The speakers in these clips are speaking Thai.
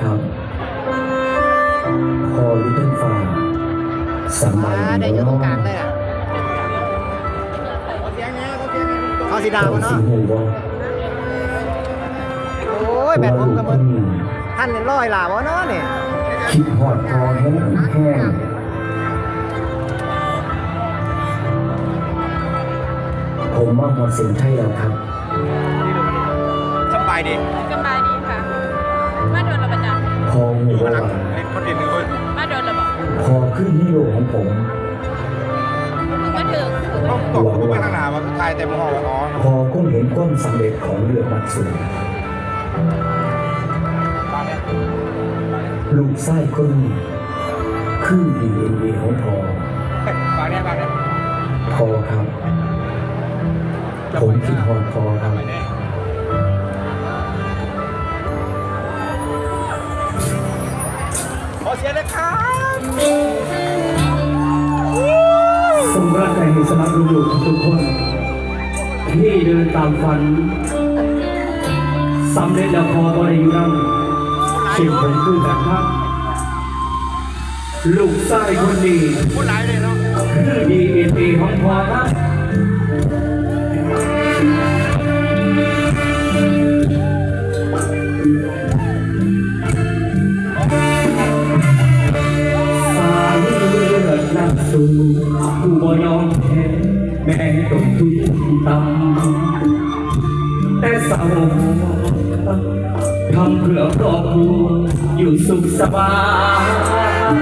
ครับพอวิเทนฟ้าสมัยอ่าได้อยู่ตรงกลางเลยอะเขาสีดาวเจ้าเนาะสิหูบ่โอ้ยแบตผมก็หมดว่าลูกท่านร้อยหลาวะเนาะเนี่ยคิดหอดคอแห้งแห้งผมมาหอดเสียงไทยแล้วครับสบายดี อหูว่าเล่นคนอื่นหนึ่งคนมาโดนระบาดพอขึ้นฮีโร่ของผมมาถึงต้องตกขึ้นไปข้างหน้าว่าทายแต่มองว่าอ๋อพอก้มเห็นความสำเร็จของเรือนักสู้ตอนนี้ลูกไส้คนนี้คือดีเอ็นดีของพอตอนนี้ตอนนี้พอครับ ผมคิดหอพอครับ เนี่ยขอเสียงนะครับสมรักใจให้สมัครอยู่ทุกคน ที่เดินตามฝันสำเร็จแล้วพอบ่ได้อยู่นั่งเช่นผมคือกันครับ ลูกไส้คนนี้พูดหลายเลยเนาะคือดีเอ็นดีของพอครับ แต่สาวทำเพื่อครอบครัวอยู่สุขสบาย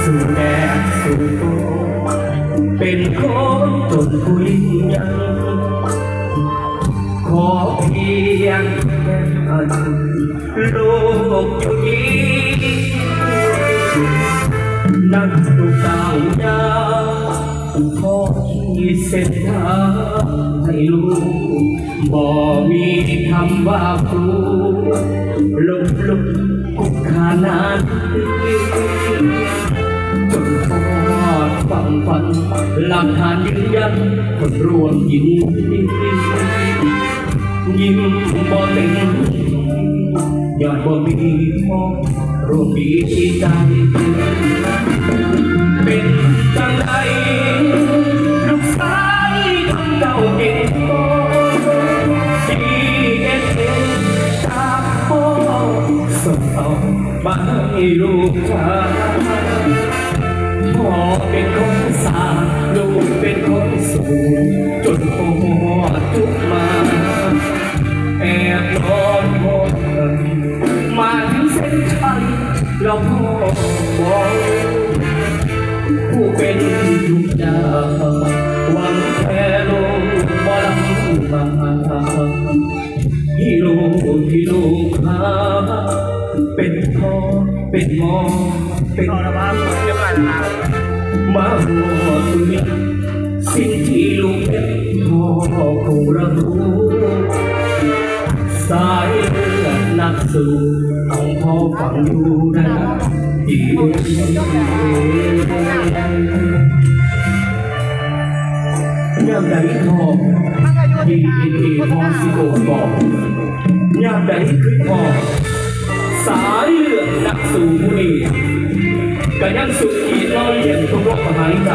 สู่แดดสู่ฝนเป็นคนจนผู้ยิ่งขอเพียงแค่อันโลกอยู่นี้นักดูดาวยา ขีดเส้นทางให้ลูกบ่มีคำว่าครูลบลุกคุกขานานจนทอดฝังฝันหลักฐานยืนยันคนรวมยินดียิ้มบ่เต็มยอดบ่มีพ่อรวมดีใจ ให้ลูกชายพ่อเป็นคนสร้างลูกเป็นคนสูงจนพ่อจุกมาแอบนอนหดมาถึงเส้นชัยแล้วพ่อบอกผู้เป็นทุกอย่า เป็นมองเป็นต่อระบาดเรียบร้อยแล้วนะมาหัวตุยสิ่งที่ลูกเป็นพ่อคงรับรู้สายเลือดนักสู้ต้องพ่อฝังอยู่นะที่ยามใดทองดีดีพอสิโกบอกยามใดคือพอ สายเลือดนักสู่ผู้นี้ก็ยังสุดขีดร้อยเลียนทุกรบหายใจ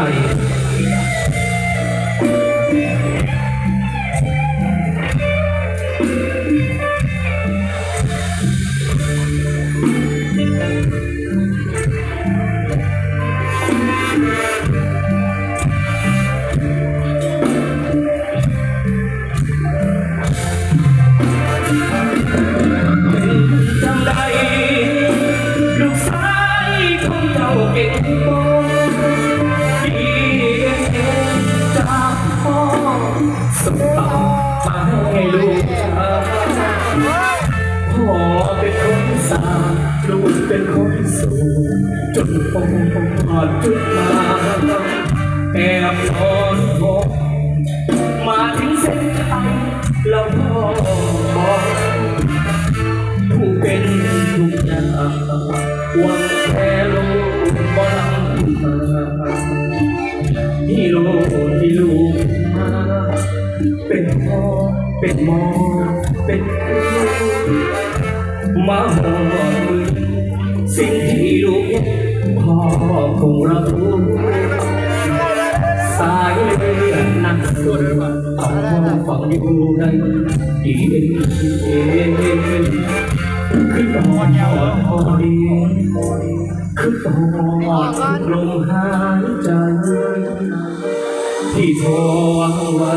เป็นคนสูงจนพ่อจุดมาแอบนอนพบมาถึงเส้นชัยแล้วพอบอกผู้เป็นทุกอย่างหวังแค่ลูกบ่ลำมาที่ลูกที่ลูกมาเป็นพ่อเป็นหมอเป็นครูมาหอมมือ สิ่งที่ลูกพ่อคงรับรู้สายเลือดนักสุดของพ่อฝังอยู่ในดีเอ็นเอคือตอนยอดพอดีคือตอนลมหายใจที่ทวงไว้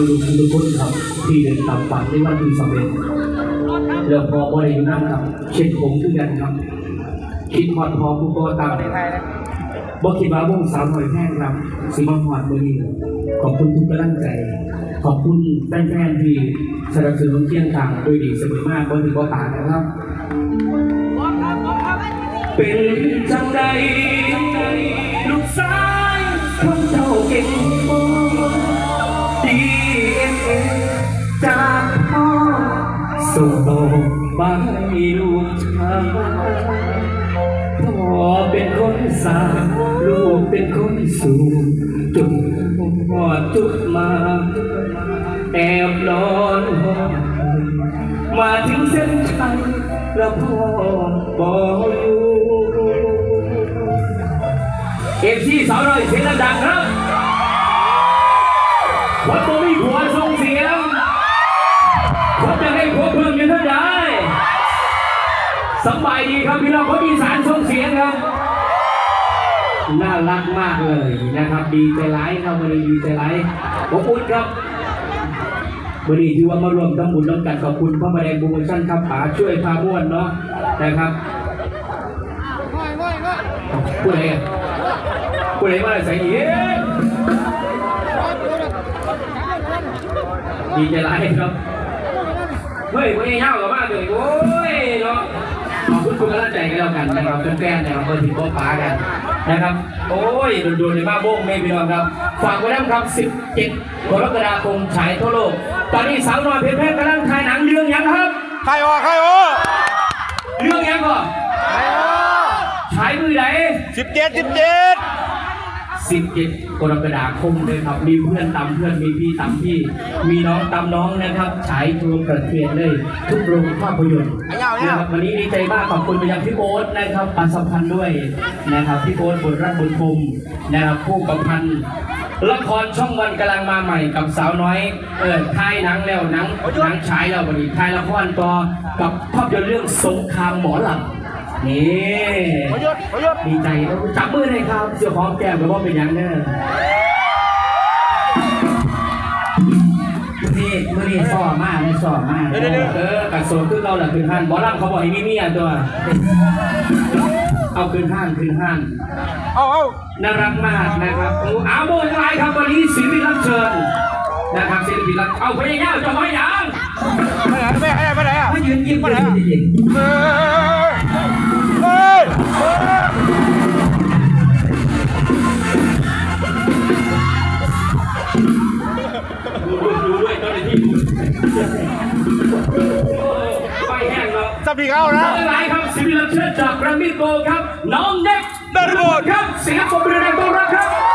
ใจสำหรับลูกๆทุกคนครับที่เดินตามฝันในวันที่สำเร็จแล้วพอบ่ได้อยู่นั่นครับเช่นผมคือกันครับ คิดพอดพอผู้ก่อตั้งบ่คิดว่าวงสาวหน่อยแท้ครับสิมาหอดมือนี้ขอบคุณทุกกำลังใจ ขอบคุณแฟนๆที่สนับสนุนเคียงข้างโดยดีเสมอมากบ่ถือบ่ตางนะครับ เป็นจังใด ส่งต่อไปลูกชายพ่อเป็นคนสาลูกเป็นคนสูงจุดพ่อจุดมา แอบนอนหอมาถึงเส้นชัยแล้วพ่อบอกอยู่เอฟซีสาวน้อยเสียงดังครับคนตัวมีผัวส สบายดีครับพี่น้องคนอีสานส่งเสียงครับน่ารักมากเลยนะครับ ดีใจร้ายครับวันนี้ดีใจร้ายขอบคุณครับวันนี้ที่ว่ามารวมทำบุญน้ำกันขอบคุณพระมาแดงโปรโมชั่นครับป๋าช่วยพาบ้วนเนาะนะครับผู้ใดอะผู้ใดมาใส่เอ๊ะดีใจร้ายครับเฮ้ยวันนี้เงากับมากเลยโอ้ยเนาะ คุณทุกกำลังใจกันแล้วกันนะครับแฟนๆนะครับเบอร์ที่โป๊ป๋ากันนะครับ โอ้ยโดนๆในบ้าโบ้งไม่พี่น้องครับ ฝากไว้ด้วยครับ 17กรกฎาคมฉายทั่วโลก ตอนนี้สาวน้อยเพชรแพร่กำลังถ่ายหนังเรื่องยังครับใครออกใครออกเรื่องยังก่อนฉายมือไหนสิบเจ็ดสิบเจ็ด 17กรกฎาคมเลยครับ มีเพื่อนตามเพื่อน มีพี่ตามพี่ มีน้องตามน้องนะครับฉายทัวร์กระเทียนเลย ทุกโรงภาพยนตร์นะครับวันนี้ดีใจมากขอบคุณไปยังพี่โอ๊ตนะครับปานสัมพันธ์ด้วยนะครับพี่โอ๊ตบทรักบุญพรหมนะครับผู้ประพันธ์ละครช่องวันกำลังมาใหม่กับสาวน้อยเออถ่ายหนังแล้วหนังหนังฉายแล้ววันนี้ถ่ายละครต่อกับภาพยนตร์เรื่องสงครามหมอลำ นี่ขอหยุดขอหยุดดีใจครับจับมือเลยครับเสี่ยวของแก้มหรือว่าเป็นหยังเด้อนี่มื่อนี้ซ่อมากไม่ซ่อมากเออกัดโซนคือเราแหละคืนห้านบอลล่ำเขาบอกให้มีเมียตัว เอาคืนห้านคืนห้านเอาเอาน่ารักมากนะครับโอ้อาโมยไรครับวันนี้ศิลปินรับเชิญนะครับศิลปินรับเอาพยายามจะไม่ยังไปไหนไปไหนไปไหนอะมายืนยิ้มเลยจริ สับดีเขานะหลายครับศิลปินรับเชิญจากแกรมมี่โกลด์ครับ น้องเน็กเดินโบสถ์ครับเสียงปรบมือดัง